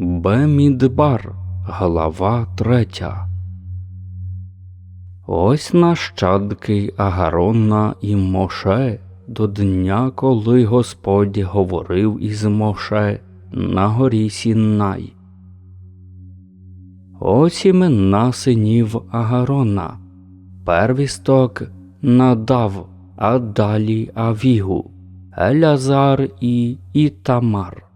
Бемідбар, глава третя. Ось нащадки Агарона і Моше до дня, коли Господь говорив із Моше на горі Сіннай. Ось імена синів Агарона, первісток надав, а далі Авігу, Елязар і Ітамар.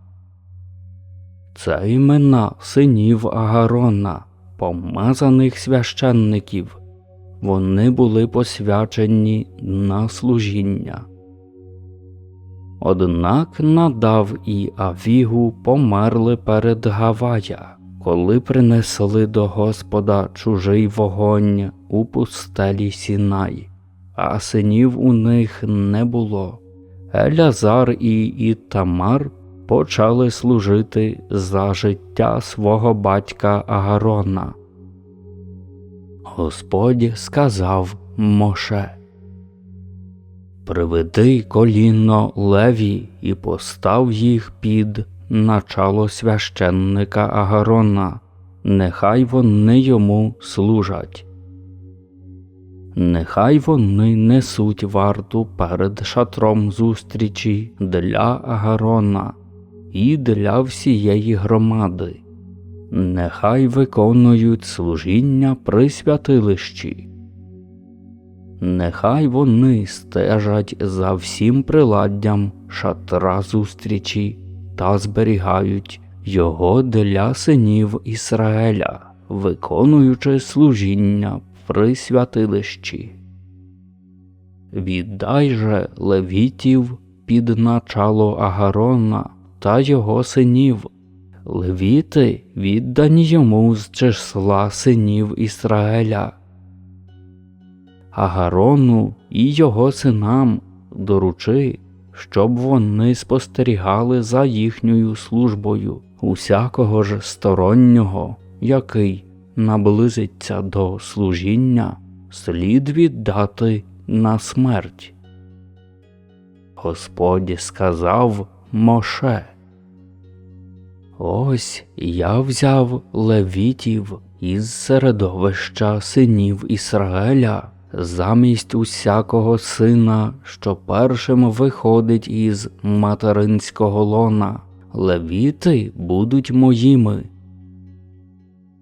Це імена синів Агарона, помазаних священників. Вони були посвячені на служіння. Однак надав і Авігу померли перед Гавая, коли принесли до Господа чужий вогонь у пустелі Сінай, а синів у них не було. Елязар і Ітамар почали служити за життя свого батька Агарона. Господь сказав Моше Приведи коліно леві і постав їх під начало священника Агарона, нехай вони йому служать. Нехай вони несуть варту перед шатром зустрічі для Агарона і для всієї громади. Нехай виконують служіння при святилищі. Нехай вони стежать за всім приладдям шатра зустрічі та зберігають його для синів Ісраеля, виконуючи служіння при святилищі. Віддай же левітів під начало Агарона та його синів. Левіти віддані йому з числа синів Ісраеля. Агарону і його синам доручи, щоб вони спостерігали за їхньою службою усякого ж стороннього, який наблизиться до служіння, слід віддати на смерть. Господь сказав Моше. Ось я взяв левітів із середовища синів Ісраеля замість усякого сина, що першим виходить із материнського лона. Левіти будуть моїми.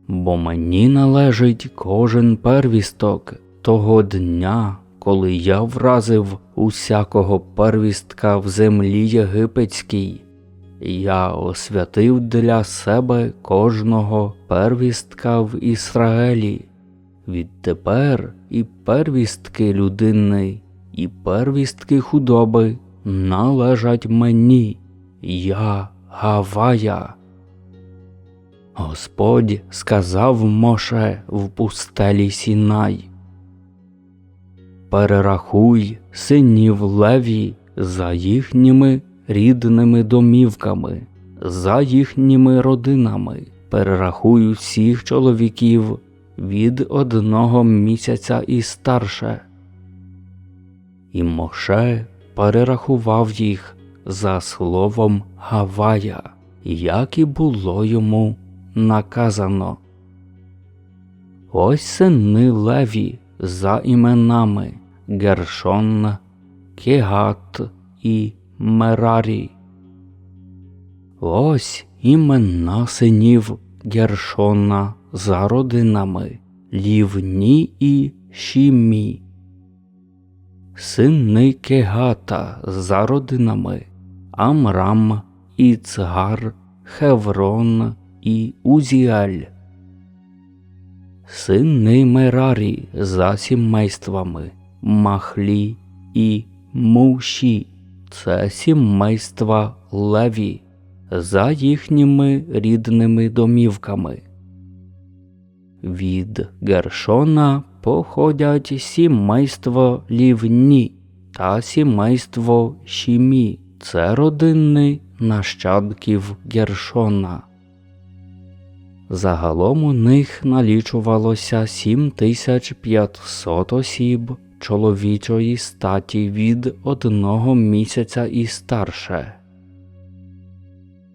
Бо мені належить кожен первісток того дня, коли я вразив усякого первістка в землі єгипетській. Я освятив для себе кожного первістка в Ізраїлі. Відтепер і первістки людини, і первістки худоби належать мені, я Гавая. Господь сказав Моше в пустелі Сінай. Перерахуй синів Леві за їхніми рідними домівками, за їхніми родинами. Перерахуй всіх чоловіків від одного місяця і старше. І Моше перерахував їх за словом Гавая, як і було йому наказано. Ось сини Леві за іменами Гершон, Кегат і Мерарі. Ось імена синів Гершона за родинами Лівні і Шімі, сини Кегата за родинами Амрам, Іцгар, Хеврон і Узіаль, сини Мерарі за сімействами Махлі і Муші, це сімейства Леві за їхніми рідними домівками. Від Гершона походять сімейство Лівні та сімейство Шімі. Це родини нащадків Гершона. Загалом у них налічувалося 7500 осіб чоловічої статі від одного місяця і старше.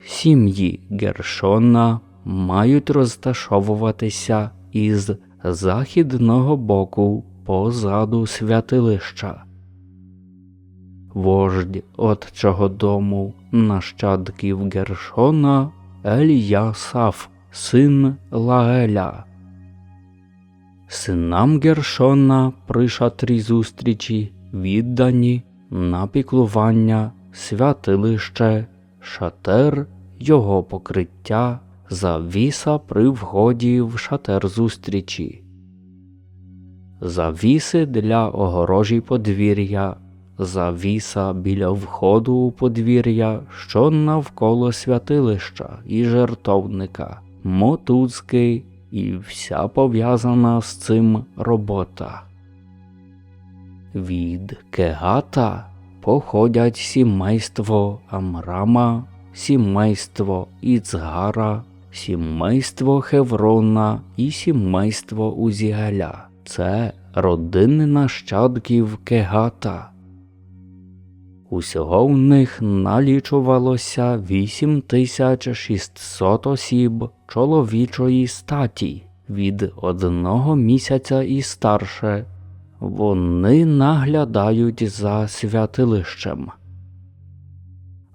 сім'ї Гершона мають розташовуватися із західного боку позаду святилища. Вождь отчого дому нащадків Гершона Еліясаф, син Лаеля. Синам Гершона при шатрі зустрічі віддані на піклування святилище, шатер, його покриття, завіса при вході в шатер зустрічі, завіси для огорожі подвір'я, завіса біля входу у подвір'я, що навколо святилища і жертовника, мотузки і вся пов'язана з цим робота. Від Кегата походять сімейство Амрама, сімейство Іцгара, сімейство Хеврона і сімейство Узігаля. Це родини нащадків Кегата. Усього в них налічувалося 8600 осіб чоловічої статі від одного місяця і старше. Вони наглядають за святилищем.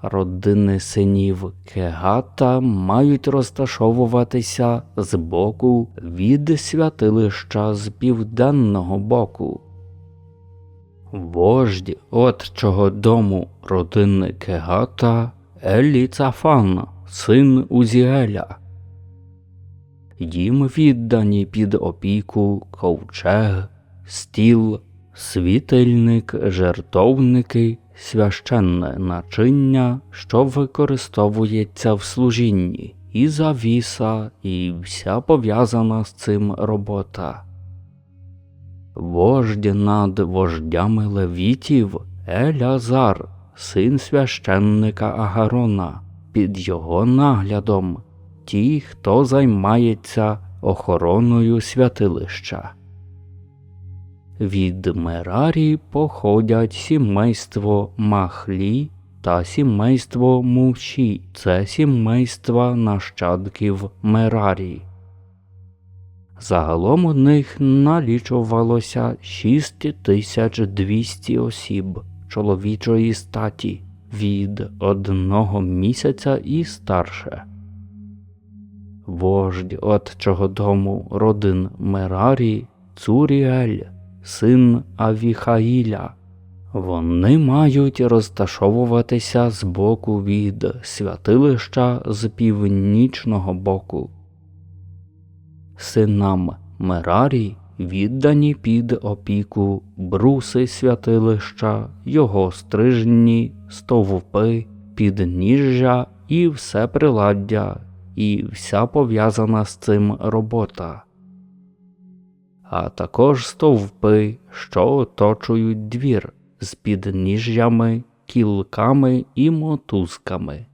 Родини синів Кегата мають розташовуватися з боку від святилища з південного боку. Вождь отчого дому родини Кегата Еліцафан, син Узіеля. Їм віддані під опіку ковчег, стіл, світильник, жертовники, священне начиння, що використовується в служінні, і завіса, і вся пов'язана з цим робота. Вождь над вождями левітів Елязар, син священника Агарона, під його наглядом ті, хто займається охороною святилища. Від Мерарі походять сімейство Махлі та сімейство Муші, це сімейства нащадків Мерарі. Загалом у них налічувалося 6200 осіб чоловічої статі від одного місяця і старше. Вождь отчого дому родин Мерарі Цуріель, син Авіхаїля. Вони мають розташовуватися з боку від святилища з північного боку синам Мерарі віддані під опіку бруси святилища, його стрижні, стовпи, підніжжя і все приладдя, і вся пов'язана з цим робота, а також стовпи, що оточують двір з підніжжями, кілками і мотузками.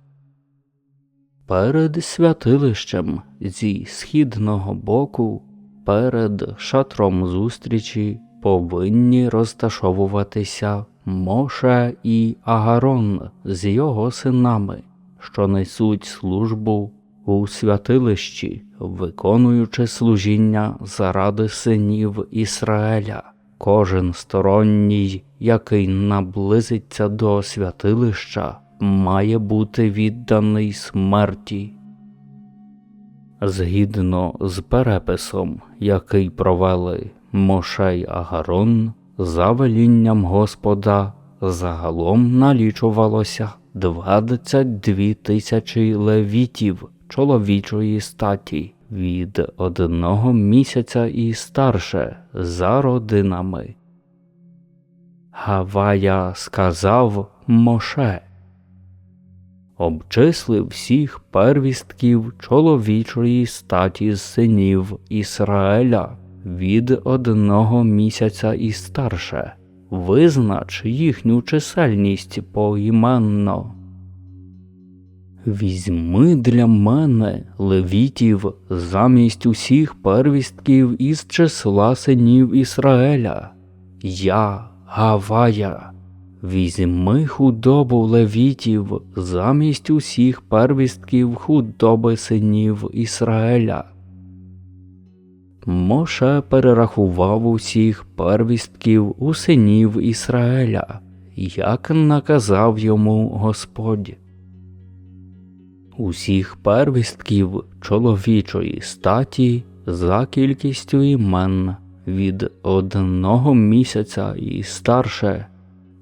Перед святилищем зі східного боку, перед шатром зустрічі повинні розташовуватися Моше і Агарон з його синами, що несуть службу у святилищі, виконуючи служіння заради синів Ісраеля. Кожен сторонній, який наблизиться до святилища має бути відданий смерті. Згідно з переписом, який провели Мошей Агарон, за велінням Господа загалом налічувалося 22 тисячі левітів чоловічої статі від одного місяця і старше за родинами. Гавая сказав Моше обчислив всіх первістків чоловічої статі синів Ісраеля від одного місяця і старше, визнач їхню чисельність поіменно. Візьми для мене левітів замість усіх первістків із числа синів Ісраеля, я, Гавая, Візьми худобу левітів замість усіх первістків худоби синів Ісраїля. Моше перерахував усіх первістків у синів Ісраїля, як наказав йому Господь. Усіх первістків чоловічої статі за кількістю імен від одного місяця і старше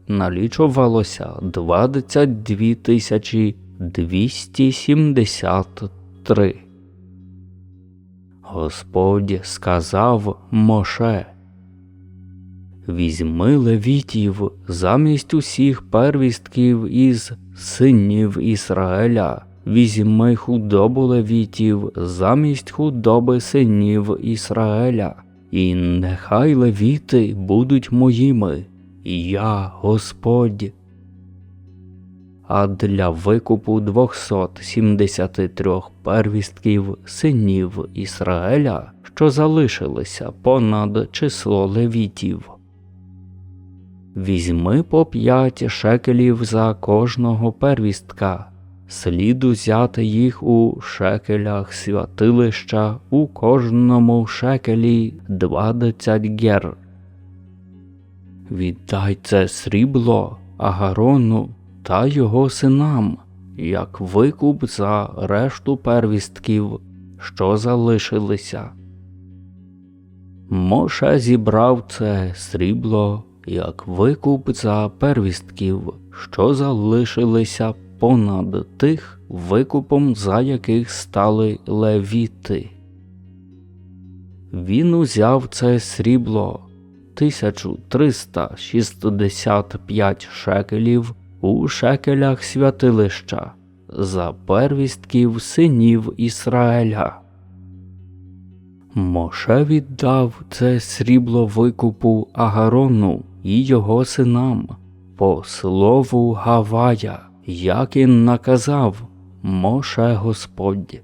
налічувалося 22 тисячі 273. Господь сказав Моше Візьми левітів замість усіх первістків із синів Ісраїля, візьми худобу левітів замість худоби синів Ісраїля, і нехай левіти будуть моїми, я Господь. А для викупу 273 первістків синів Ісраїля, що залишилися понад число левітів. Візьми по п'ять шекелів за кожного первістка, слід узяти їх у шекелях святилища у кожному шекелі двадцять гер. Віддай це срібло Агарону та його синам, як викуп за решту первістків, що залишилися. Моше зібрав це срібло як викуп за первістків, що залишилися понад тих, викупом за яких стали левіти. Він узяв це срібло 1365 шекелів у шекелях святилища за первістків синів Ісраїля. Моше віддав це срібло викупу Агарону і його синам по слову Гавая, як і наказав Моше Господь.